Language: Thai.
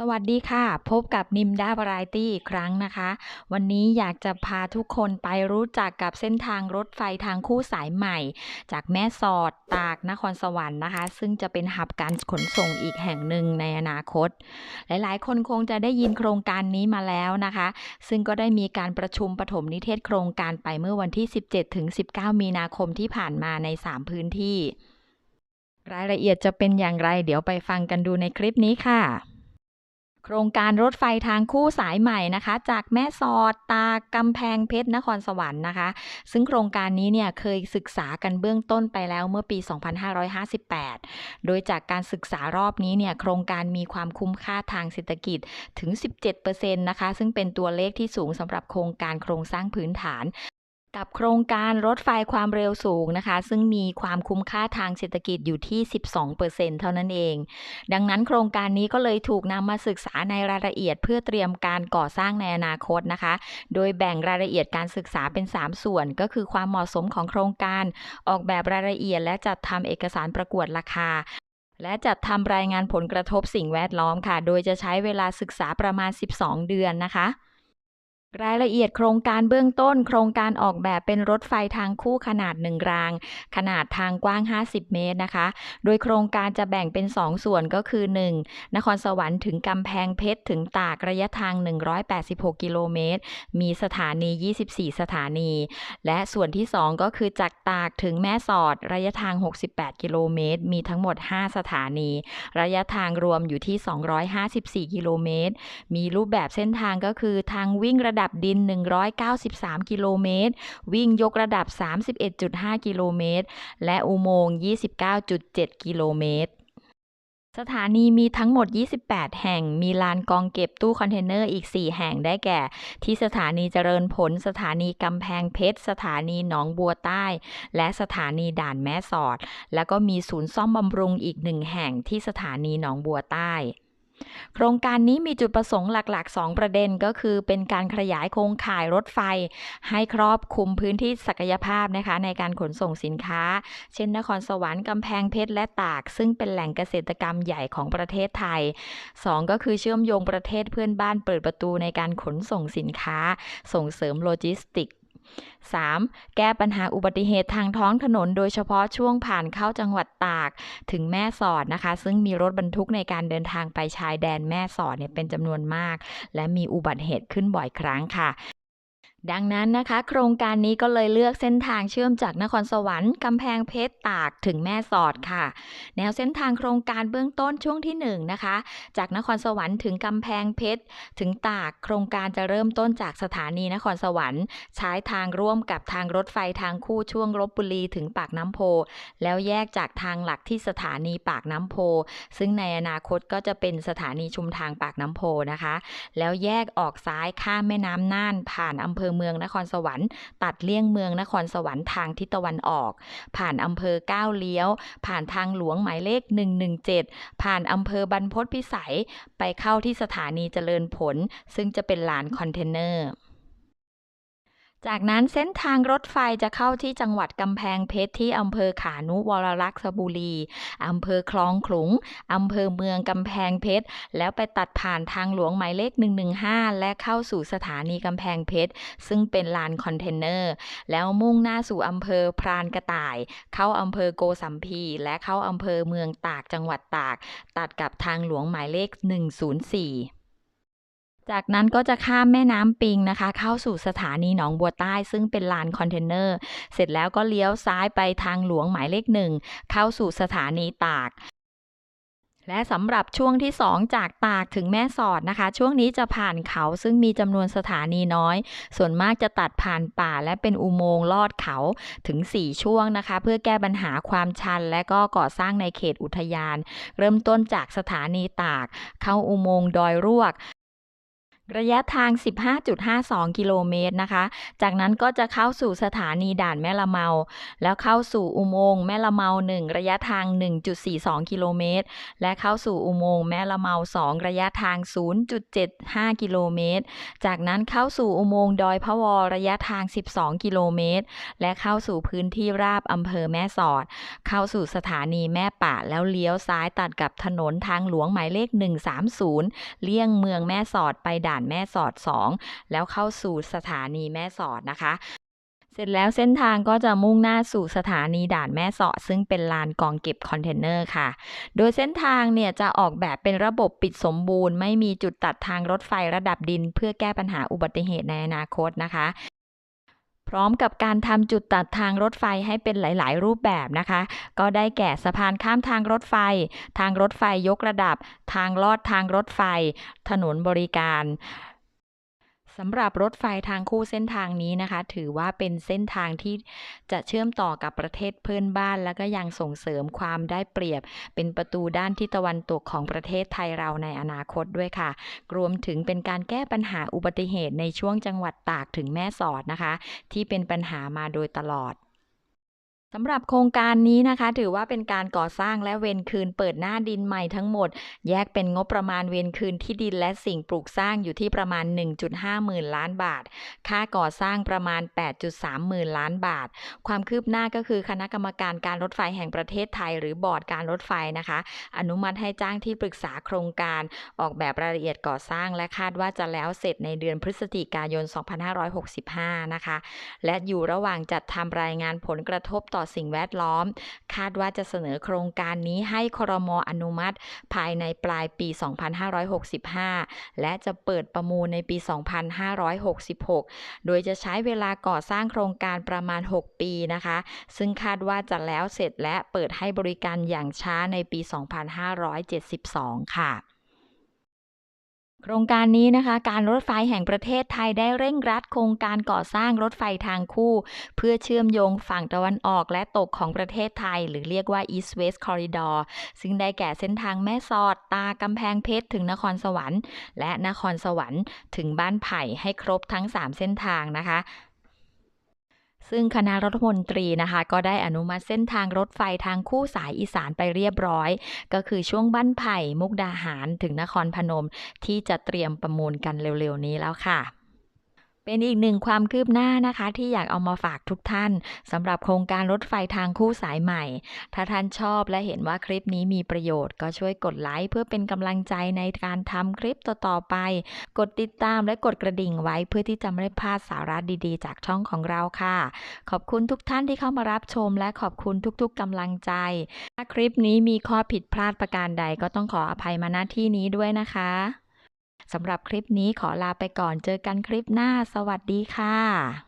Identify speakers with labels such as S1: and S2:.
S1: สวัสดีค่ะ พบกับนิมดาวารายตี้อีกครั้งนะคะ วันนี้อยากจะพาทุกคนไปรู้จักกับเส้นทางรถไฟทางคู่สายใหม่ จากแม่สอดตากนครสวรรค์นะคะ ซึ่งจะเป็นหับการขนส่งอีกแห่งหนึ่งในอนาคต หลายๆ คนคงจะได้ยินโครงการนี้มาแล้วนะคะ ซึ่งก็ได้มีการประชุมปฐมนิเทศโครงการไปเมื่อวันที่ 17-19 มีนาคมที่ผ่านมาใน 3 พื้นที่ รายละเอียดจะเป็นอย่างไร เดี๋ยวไปฟังกันดูในคลิปนี้ค่ะ โครงการรถไฟทางคู่สายใหม่นะคะ จากแม่สอดตากกำแพงเพชรนครสวรรค์นะคะ ซึ่งโครงการนี้เนี่ยเคยศึกษากันเบื้องต้นไปแล้วเมื่อปี 2558 โดยจากการศึกษารอบนี้เนี่ยโครงการมีความคุ้มค่าทางเศรษฐกิจถึง 17%นะคะ ซึ่งเป็นตัวเลขที่สูงสำหรับโครงการโครงสร้างพื้นฐาน กับโครงการรถไฟความเร็วสูงนะคะ ซึ่งมีความคุ้มค่าทางเศรษฐกิจอยู่ที่ 12%เท่านั้นเอง ดังนั้นโครงการนี้ก็เลยถูกนำมาศึกษาในรายละเอียดเพื่อเตรียมการก่อสร้างในอนาคตนะคะ โดยแบ่งรายละเอียดการศึกษาเป็น 3 ส่วน ก็คือความเหมาะสมของโครงการ ออกแบบรายละเอียดและจัดทำเอกสารประกวดราคาและจัดทำรายงานผลกระทบสิ่งแวดล้อมค่ะ โดยจะใช้เวลาศึกษาประมาณ 12 เดือนนะคะ รายละเอียดโครงการเบื้องต้น โครงการออกแบบเป็นรถไฟทางคู่ขนาด1ราง ขนาดทางกว้าง 50 เมตรนะคะ โดยโครงการจะแบ่งเป็น 2 ส่วนก็คือ 1. นครสวรรค์ถึงกำแพงเพชรถึงตากระยะทาง 186 กิโลเมตร มีสถานี 24 สถานี และส่วนที่ 2 ก็คือจากตากถึงแม่สอดระยะทาง 68 กิโลเมตร มีทั้งหมด 5 สถานี ระยะทางรวมอยู่ที่ 254 กิโลเมตร มีรูปแบบเส้นทางก็คือทางวิ่งระดับดับดิน 193 กิโลเมตร วิ่งยกระดับ 31.5 กิโลเมตร และอุโมงค์ 29.7 กิโลเมตรสถานีมีทั้งหมด 28 แห่ง มีลานกองเก็บตู้คอนเทนเนอร์อีก 4 แห่งได้แก่ ที่สถานีเจริญผล สถานีกำแพงเพชร สถานีหนองบัวใต้ และสถานีด่านแม่สอด แล้วก็มีศูนย์ซ่อมบำรุงอีกหนึ่งแห่งที่สถานีหนองบัวใต้ โครงการนี้มีจุดประสงค์หลัก ๆ 2 ประเด็นก็คือ เป็นการขยายโครงข่ายรถไฟ ให้ครอบคลุมพื้นที่ศักยภาพนะคะ ในการขนส่งสินค้า เช่น นครสวรรค์กำแพงเพชรและตาก ซึ่งเป็นแหล่งเกษตรกรรมใหญ่ของประเทศไทย 2 ก็คือเชื่อมโยงประเทศเพื่อนบ้านเปิดประตูในการขนส่งสินค้า ส่งเสริมโลจิสติก 3. แก้ปัญหาอุบัติเหตุทางท้องถนน โดยเฉพาะช่วงผ่านเข้าจังหวัดตาก ถึงแม่สอดนะคะ ซึ่งมีรถบรรทุกในการเดินทางไปชายแดนแม่สอดเนี่ยเป็นจำนวนมาก และมีอุบัติเหตุขึ้นบ่อยครั้งค่ะ ดังนั้นนะคะ โครงการนี้ก็เลยเลือกเส้นทางเชื่อมจากนครสวรรค์กำแพงเพชรตากถึงแม่สอดค่ะ แนวเส้นทางโครงการเบื้องต้นช่วงที่1นนะคะ จากนครสวรรค์ถึงกำแพงเพชรถึงตากโครงการจะเริ่มต้นจากสถานีนครสวรรค์ ใช้ทางร่วมกับทางรถไฟทางคู่ช่วงลบบุรีถึงปากน้ำโพ แล้วแยกจากทางหลักที่สถานีปากน้ำโพ ซึ่งในอนาคตก็จะเป็นสถานีชุมทางปากน้ำโพนะคะ แล้วแยกออกซ้ายข้ามแม่น้ำน่านผ่านอำเภอเมืองนครสวรรค์ ตัดเลี่ยงเมืองนครสวรรค์ทางทิศตะวันออก ผ่านอำเภอก้าวเลี้ยว ผ่านทางหลวงหมายเลข 117 ผ่านอำเภอบรรพตพิสัย ไปเข้าที่สถานีเจริญผล ซึ่งจะเป็นลานคอนเทนเนอร์ จากนั้นเส้นทางรถไฟจะเข้าที่จังหวัดกำแพงเพชรที่อำเภอขานุวรลักษบุรี อำเภอคลองขลุง อำเภอเมืองกำแพงเพชร แล้วไปตัดผ่านทางหลวงหมายเลข 115 และเข้าสู่สถานีกำแพงเพชร ซึ่งเป็นลานคอนเทนเนอร์ แล้วมุ่งหน้าสู่อำเภอพรานกระต่าย เข้าอำเภอโกสัมพี และเข้าอำเภอเมืองตากจังหวัดตาก ตัดกับทางหลวงหมายเลข 104 จากนั้นก็จะข้ามแม่น้ำปิงนะคะ เข้าสู่สถานีหนองบัวใต้ซึ่งเป็นลานคอนเทนเนอร์ เสร็จแล้วก็เลี้ยวซ้ายไปทางหลวงหมายเลขหนึ่งเข้าสู่สถานีตากและสำหรับช่วงที่ 2 จากตากถึงแม่สอดนะคะ ช่วงนี้จะผ่านเขาซึ่งมีจำนวนสถานีน้อย ส่วนมากจะตัดผ่านป่าและเป็นอุโมงค์ลอดเขาถึง 4 ช่วงนะคะ เพื่อแก้ปัญหาความชัน และก็ก่อสร้างในเขตอุทยาน เริ่มต้นจากสถานีตาก เข้าอุโมงค์ดอยรวก ระยะทาง 15.52 กิโลเมตรนะคะ จากนั้นก็จะเข้าสู่สถานีด่านแม่ละเมา แล้วเข้าสู่อุโมงค์แม่ละเมา 1 ระยะทาง 1.42 กิโลเมตร และเข้าสู่อุโมงค์แม่ละเมา 2 ระยะทาง 0.75 กิโลเมตร จากนั้นเข้าสู่อุโมงค์ดอยพะวอระยะทาง 12 กิโลเมตร และเข้าสู่พื้นที่ราบอำเภอแม่สอด เข้าสู่สถานีแม่ป่าแล้วเลี้ยวซ้ายตัดกับถนนทางหลวงหมายเลข 130 เลี่ยงเมืองแม่สอดไปด่านแม่สอด 2 แล้วเข้าสู่สถานีแม่สอดนะคะเสร็จแล้วเส้นทางก็จะมุ่งหน้าสู่สถานีด่านแม่สอดซึ่งเป็นลานกองเก็บคอนเทนเนอร์ค่ะ โดยเส้นทางเนี่ยจะออกแบบเป็นระบบปิดสมบูรณ์ ไม่มีจุดตัดทางรถไฟระดับดิน เพื่อแก้ปัญหาอุบัติเหตุในอนาคตนะคะ พร้อมกับการทำจุดตัดทางรถไฟให้เป็นหลาย ๆ รูปแบบนะคะ ก็ได้แก่สะพานข้ามทางรถไฟ ทางรถไฟยกระดับ ทางลอดทางรถไฟ ถนนบริการ สำหรับรถไฟทางคู่เส้นทางนี้นะคะ ถือว่าเป็นเส้นทางที่จะเชื่อมต่อกับประเทศเพื่อนบ้าน แล้วก็ยังส่งเสริมความได้เปรียบ เป็นประตูด้านทิศตะวันตกของประเทศไทยเราในอนาคตด้วยค่ะ รวมถึงเป็นการแก้ปัญหาอุบัติเหตุในช่วงจังหวัดตากถึงแม่สอดนะคะ ที่เป็นปัญหามาโดยตลอด สำหรับโครงการนี้นะคะ ถือว่าเป็นการก่อสร้างและเวนคืนเปิดหน้าดินใหม่ทั้งหมด แยกเป็นงบประมาณเวนคืนที่ดินและสิ่งปลูกสร้างอยู่ที่ประมาณ 1.5 หมื่นล้านบาท ค่าก่อสร้างประมาณ 8.3 หมื่นล้านบาท ความคืบหน้าก็คือคณะกรรมการการรถไฟแห่งประเทศไทย หรือบอร์ดการรถไฟนะคะ อนุมัติให้จ้างที่ปรึกษาโครงการ ออกแบบรายละเอียดก่อสร้าง และคาดว่าจะแล้วเสร็จในเดือนพฤศจิกายน 2565 นะคะ และอยู่ระหว่างจัดทำรายงานผลกระทบต่อสิ่งแวดล้อม คาดว่าจะเสนอโครงการนี้ให้ครมอนุมัติ ภายในปลายปี 2565 และจะเปิดประมูลในปี 2566 โดยจะใช้เวลาก่อสร้างโครงการประมาณ 6 ปีนะคะ ซึ่งคาดว่าจะแล้วเสร็จและเปิดให้บริการอย่างช้าในปี 2572 ค่ะ ครงการนี้นะคะ การรถไฟแห่งประเทศไทยได้เร่งรัดโครงการก่อสร้างรถไฟทางคู่ เพื่อเชื่อมโยงฝั่งตะวันออกและตกของประเทศไทย หรือเรียกว่า East West Corridor ซึ่งได้แก่เส้นทางแม่สอดตากำแพงเพชรถึงนครสวรรค์ และนครสวรรค์ถึงบ้านไผ่ให้ครบทั้ง 3 เส้นทางนะคะ ซึ่งคณะรัฐมนตรีนะคะ ก็ได้อนุมัติเส้นทางรถไฟทางคู่สายอีสานไปเรียบร้อย ก็คือช่วงบ้านไผ่มุกดาหารถึงนครพนม ที่จะเตรียมประมูลกันเร็วๆนี้แล้วค่ะ เป็นอีกหนึ่งความคืบหน้านะคะ ที่อยากเอามาฝากทุกท่านสำหรับโครงการรถไฟทางคู่สายใหม่ ถ้าท่านชอบและเห็นว่าคลิปนี้มีประโยชน์ก็ช่วยกดไลค์เพื่อเป็นกำลังใจในการทำคลิปต่อๆไป กดติดตามและกดกระดิ่งไว้เพื่อที่จะไม่ได้พลาดสาระดีๆ จากช่องของเราค่ะ ขอบคุณทุกท่านที่เข้ามารับชม และขอบคุณทุกๆกำลังใจ ถ้าคลิปนี้มีข้อผิดพลาดประการใดก็ต้องขออภัยมาณที่นี้ด้วยนะคะ สำหรับคลิปนี้ขอลาไปก่อนเจอกันคลิปหน้า สวัสดีค่ะ